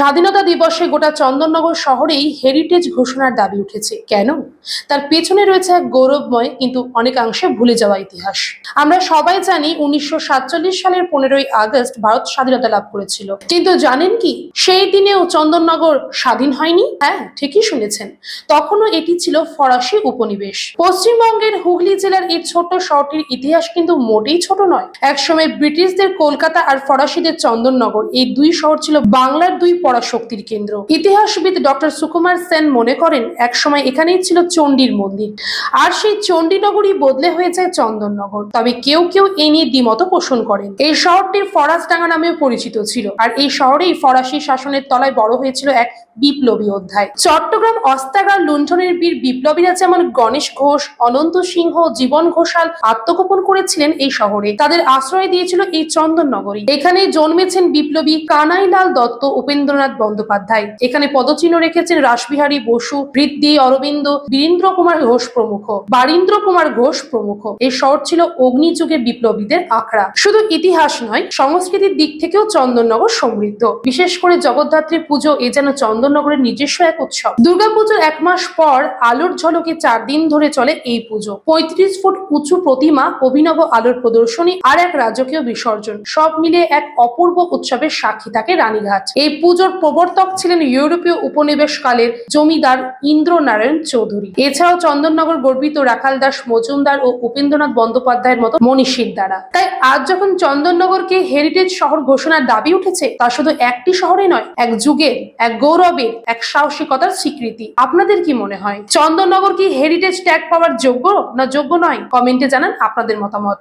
স্বাধীনতা দিবসে গোটা চন্দননগর শহরেই হেরিটেজ ঘোষণার দাবি উঠেছে। কেন? তার পেছনে রয়েছে এক গৌরবময় কিন্তু অনেকাংশে ভুলে যাওয়া ইতিহাস। আমরা সবাই জানি উনিশশো সাতচল্লিশ সালের পনেরোই আগস্ট ভারত স্বাধীনতা লাভ করেছিল। কিন্তু জানেন কি? সেই দিনেও চন্দননগর স্বাধীন হয়নি? হ্যাঁ ঠিকই শুনেছেন। তখনও এটি ছিল ফরাসি উপনিবেশ। পশ্চিমবঙ্গের হুগলি জেলার এই ছোট্ট শহরটির ইতিহাস কিন্তু মোটেই ছোট নয়। একসময় ব্রিটিশদের কলকাতা আর ফরাসিদের চন্দননগর এই দুই শহর ছিল বাংলার দুই পরাশক্তির কেন্দ্র। ইতিহাসবিদ ডক্টর সুকুমার সেন মনে করেন, একসময় এখানেই ছিল চণ্ডীর মন্দির। আর সেই চণ্ডীনগরই বদলে হয়ে যায় চন্দননগর। তবে কেউ কেউ এই নিয়ে দ্বিমত পোষণ করেন। এই শহরটির ফরাসডাঙ্গা নামেও পরিচিত ছিল। আর এই শহরেই ফরাসি শাসনের তলায় বড় হয়েছিল এক বিপ্লবী অধ্যায়। চট্টগ্রাম অস্তাগার লুণ্ঠনের বীর বিপ্লবীরা যেমন গণেশ ঘোষ, অনন্ত সিংহ, জীবন ঘোষাল আত্মগোপন করেছিলেন এই শহরে। তাদের আশ্রয় দিয়েছিল এই চন্দননগরী। এখানে জন্মেছেন বিপ্লবী কানাইলাল দত্ত, উপেন্দ্রনাথ বন্দ্যোপাধ্যায়। এখানে পদচিহ্ন রেখেছেন রাসবিহারী বসু, বৃদ্ধি অরবিন্দ, বীরেন্দ্র কুমার ঘোষ প্রমুখ। বারীন্দ্র কুমার ঘোষ প্রমুখ। এই শহর ছিল অগ্নিযুগে বিপ্লবীদের আখড়া। শুধু ইতিহাস নয়, সংস্কৃতির দিক থেকেও চন্দননগর সমৃদ্ধ। বিশেষ করে জগদ্ধাত্রী পুজো এ যেন চন্দননগরের নিজস্ব এক উৎসব। দুর্গাপুজোর এক মাস পর আলোর ঝলকে চার দিন ধরে চলে এই পুজো। পঁয়ত্রিশ ফুট উঁচু প্রতিমা, অভিনব আলোর প্রদর্শনী আর এক রাজকীয় বিসর্জন। সব মিলিয়ে এক অপূর্ব উৎসবের সাক্ষী থাকে রানীঘাট। এই পুজোর প্রবর্তক ছিলেন ইউরোপীয় উপনিবেশ কালের জমিদার ইন্দ্রনারায়ণ চৌধুরী। এছাড়াও চন্দননগর গর্বিত রাখাল দাস মজুমদার ও উপেন্দ্রনাথ বন্দ্যোপাধ্যায়ের মতো মনীষীর দ্বারা। তাই আজ যখন চন্দননগরকে হেরিটেজ শহর ঘোষণার দাবি উঠেছে, তা শুধু একটি শহরে নয়, এক যুগের এক গৌরবের, এক সাহসিকতার স্বীকৃতি। আপনাদের কি মনে হয়? চন্দননগর কি হেরিটেজ ট্যাগ পাওয়ার যোগ্য না যোগ্য নয়? কমেন্টে জানান আপনাদের মতামত।